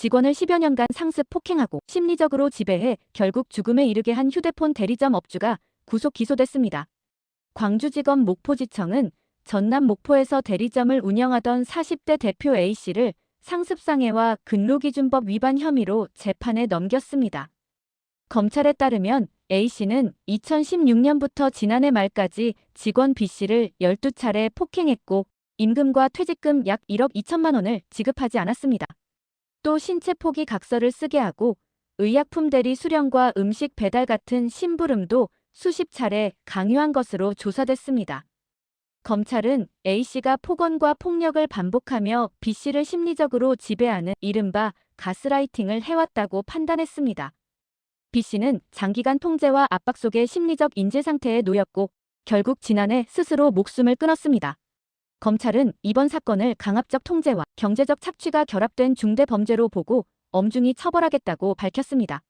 직원을 10여 년간 상습 폭행하고 심리적으로 지배해 결국 죽음에 이르게 한 휴대폰 대리점 업주가 구속 기소됐습니다. 광주지검 목포지청은 전남 목포에서 대리점을 운영하던 40대 대표 A씨를 상습상해와 근로기준법 위반 혐의로 재판에 넘겼습니다. 검찰에 따르면 A씨는 2016년부터 지난해 말까지 직원 B씨를 12차례 폭행했고 임금과 퇴직금 약 1억 2천만 원을 지급하지 않았습니다. 또 신체 포기 각서를 쓰게 하고 의약품 대리 수령과 음식 배달 같은 심부름도 수십 차례 강요한 것으로 조사됐습니다. 검찰은 A씨가 폭언과 폭력을 반복하며 B씨를 심리적으로 지배하는 이른바 가스라이팅을 해왔다고 판단했습니다. B씨는 장기간 통제와 압박 속에 심리적 인재 상태에 놓였고 결국 지난해 스스로 목숨을 끊었습니다. 검찰은 이번 사건을 강압적 통제와 경제적 착취가 결합된 중대 범죄로 보고 엄중히 처벌하겠다고 밝혔습니다.